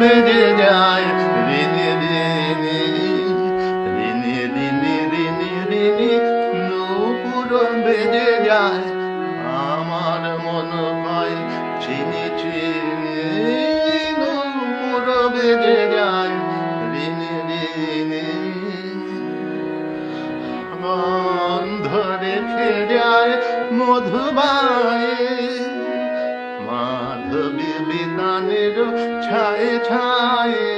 বেজে যায় রিনি রিনি রিনি রিনি বেজে যায় আমার মন হয় চিনি চিনি নূপুর যায় রিনি রিনি যায় মধুবায়ে। মাধবী বিতানের ছায়ে ছায়ে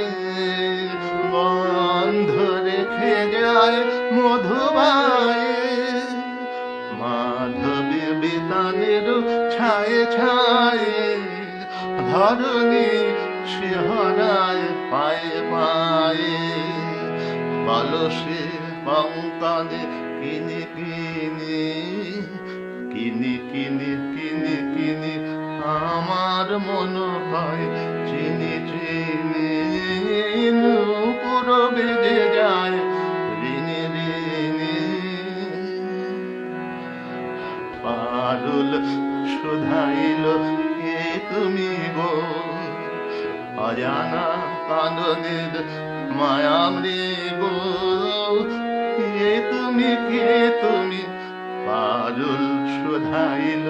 গন্ধ রেখে যায় মধুবায়ে। মাধবী বিতানের ছায়ে ছায়ে ধরণী শিহরায় পায়ে পায়ে। বালসে পঙ্কানে কিনি কিনি কিনি কিনি কিনি কিনি আমার মন হয়। চিনি চিনি নূপুর বেজে যায়, রিনি রিনি। পারুল শুধাইল, কে তুমি গো? অজানা কাননের গো কে তুমি কে তুমি? পারুল শুধাইল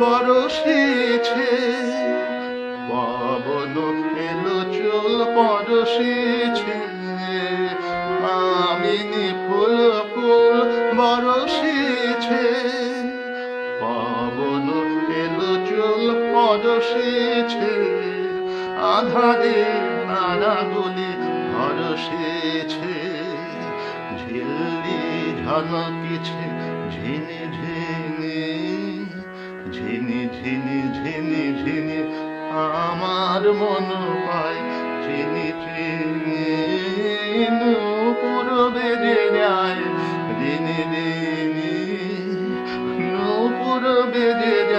বরসেছে পবন এলো চুল পরশেছে কামিনী ফুল ফুল বরসেছে পবন এলো চুল পরশেছে আধারে তারাগুলি হরসেছে ঝিল্লি ঝলকিছে ঝিনি ঝিনি ঝিনি ঝিনি ঝিনি ঝিনি, আমার মন পায়। ঝিনি ঝিনি নূপুর বেজে যায় ঝিনি ঝিনি নূপুর বেজে যায়